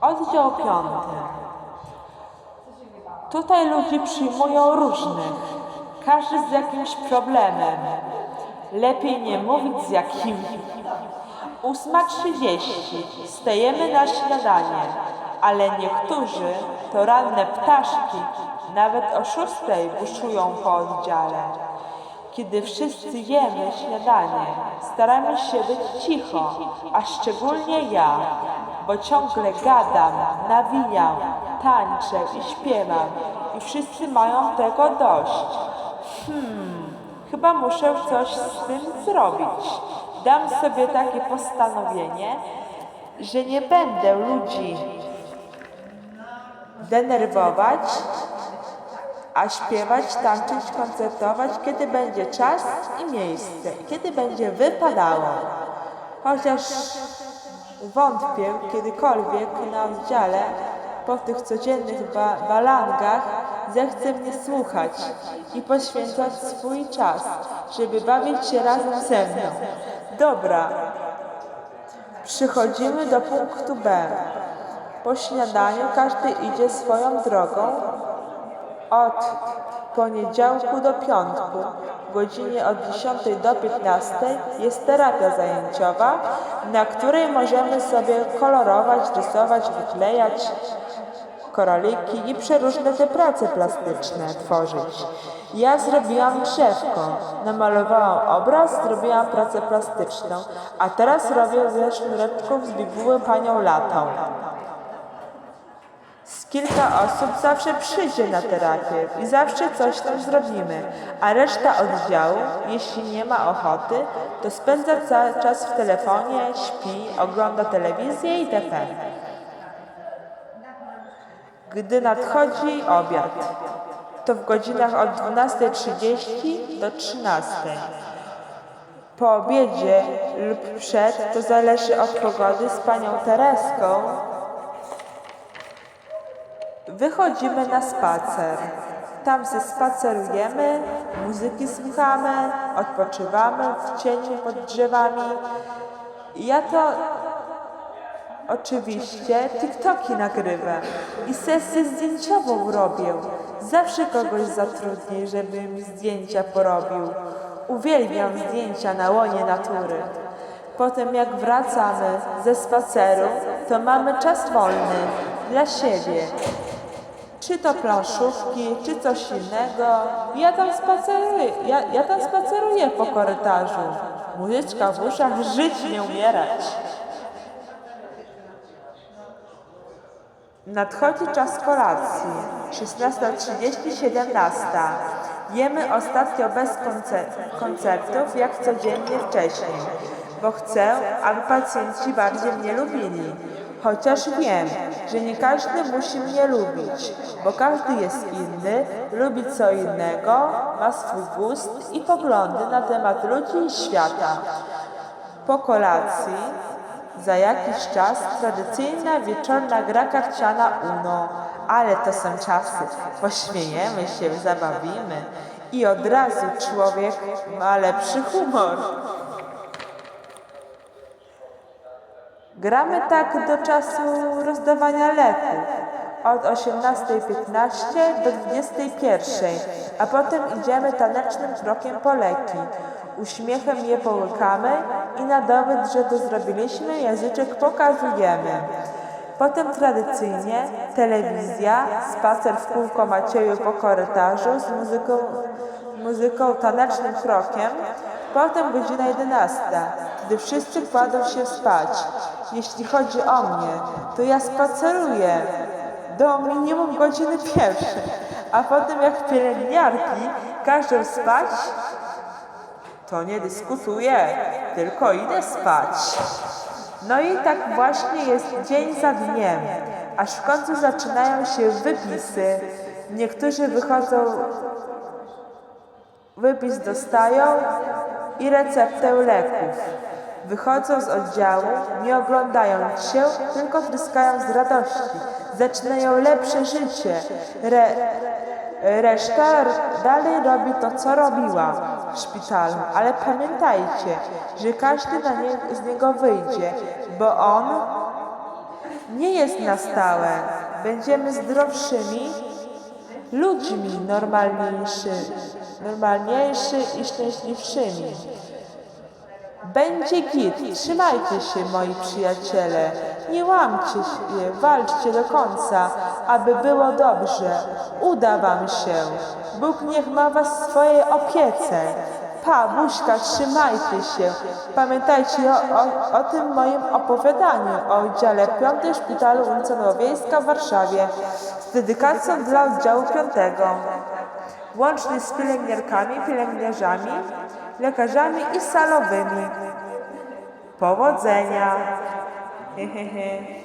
Oddział piąty. Tutaj ludzi przyjmują różnych, każdy z jakimś problemem. Lepiej nie mówić z jakim. 8.30. Stajemy na śniadanie, ale niektórzy to ranne ptaszki, nawet o 6 buszują po oddziale. Kiedy wszyscy jemy śniadanie, staramy się być cicho, a szczególnie ja, bo ciągle gadam, nawijam, tańczę i śpiewam i wszyscy mają tego dość. Hmm, chyba muszę coś z tym zrobić. Dam sobie takie postanowienie, że nie będę ludzi denerwować, a śpiewać, tańczyć, koncertować, kiedy będzie czas i miejsce, kiedy będzie wypadało. Chociaż wątpię kiedykolwiek na oddziale po tych codziennych ba balangach zechce mnie słuchać i poświęcać swój czas, żeby bawić się razem ze mną. Dobra, Przychodzimy do punktu B. Po śniadaniu każdy idzie swoją drogą. Od poniedziałku do piątku, w godzinie od 10 do 15 jest terapia zajęciowa, na której możemy sobie kolorować, rysować, wyklejać koraliki i przeróżne te prace plastyczne tworzyć. Ja zrobiłam drzewko, namalowałam obraz, zrobiłam pracę plastyczną, a teraz robię ze sznureczków z bibuły panią latą. Kilka osób zawsze przyjdzie na terapię i zawsze coś tam zrobimy, a reszta oddziału, jeśli nie ma ochoty, to spędza cały czas w telefonie, śpi, ogląda telewizję itp. Gdy nadchodzi obiad, to w godzinach od 12.30 do 13.00. Po obiedzie lub przed, to zależy od pogody, z panią Tereską wychodzimy na spacer. Tam se spacerujemy, muzyki słuchamy, odpoczywamy w cieniu pod drzewami. Ja to Oczywiście TikToki nagrywam i sesję zdjęciową robię. Zawsze kogoś zatrudnię, żeby mi zdjęcia porobił. Uwielbiam zdjęcia na łonie natury. Potem jak wracamy ze spaceru, to mamy czas wolny dla siebie. Czy to planszówki, czy coś innego. Ja tam spaceruję, ja, ja tam spaceruję po korytarzu. Muzyczka w uszach, żyć nie umierać. Nadchodzi czas kolacji. 16.30-17. Jemy ostatnio bez koncer- koncertów, jak codziennie wcześniej, bo chcę, aby pacjenci bardziej mnie lubili. Chociaż wiem, że nie każdy musi mnie lubić, bo każdy jest inny, lubi co innego, ma swój gust i poglądy na temat ludzi i świata. Po kolacji za jakiś czas tradycyjna wieczorna gra karciana UNO, ale to są czasy. Pośmiejemy się, zabawimy i od razu człowiek ma lepszy humor. Gramy tak do czasu rozdawania leków. Od 18.15 do 21.00, a potem idziemy tanecznym krokiem po leki. Uśmiechem je połykamy i na dowód, że to zrobiliśmy, języczek pokazujemy. Potem tradycyjnie telewizja, spacer w kółko Macieju po korytarzu z muzyką, muzyką tanecznym krokiem. Potem godzina 11, gdy wszyscy kładą się spać. Jeśli chodzi o mnie, to ja spaceruję do minimum godziny pierwszej, a potem jak pielęgniarki każą spać, to nie dyskutuję, tylko idę spać. No i tak właśnie jest dzień za dniem, aż w końcu zaczynają się wypisy. Niektórzy wychodzą, wypis dostają i receptę leków. Wychodzą z oddziału, nie oglądając się, tylko tryskają z radości. Zaczynają lepsze życie. Re, reszta dalej robi to, co robiła w szpitalu. Ale pamiętajcie, że każdy nie, z niego wyjdzie, bo on nie jest na stałe. Będziemy zdrowszymi ludźmi normalniejszy, normalniejszy i szczęśliwszymi. Będzie git, trzymajcie się moi przyjaciele, nie łamcie się, walczcie do końca, aby było dobrze, uda wam się. Bóg niech ma was w swojej opiece. Pa, buźka, trzymajcie się. Pamiętajcie o, o, o tym moim opowiadaniu o oddziale 5 Szpitalu ulica Nowowiejska w Warszawie z dedykacją dla oddziału 5 łącznie z pielęgniarkami, pielęgniarzami, lekarzami i salowymi. Powodzenia! Hehehe.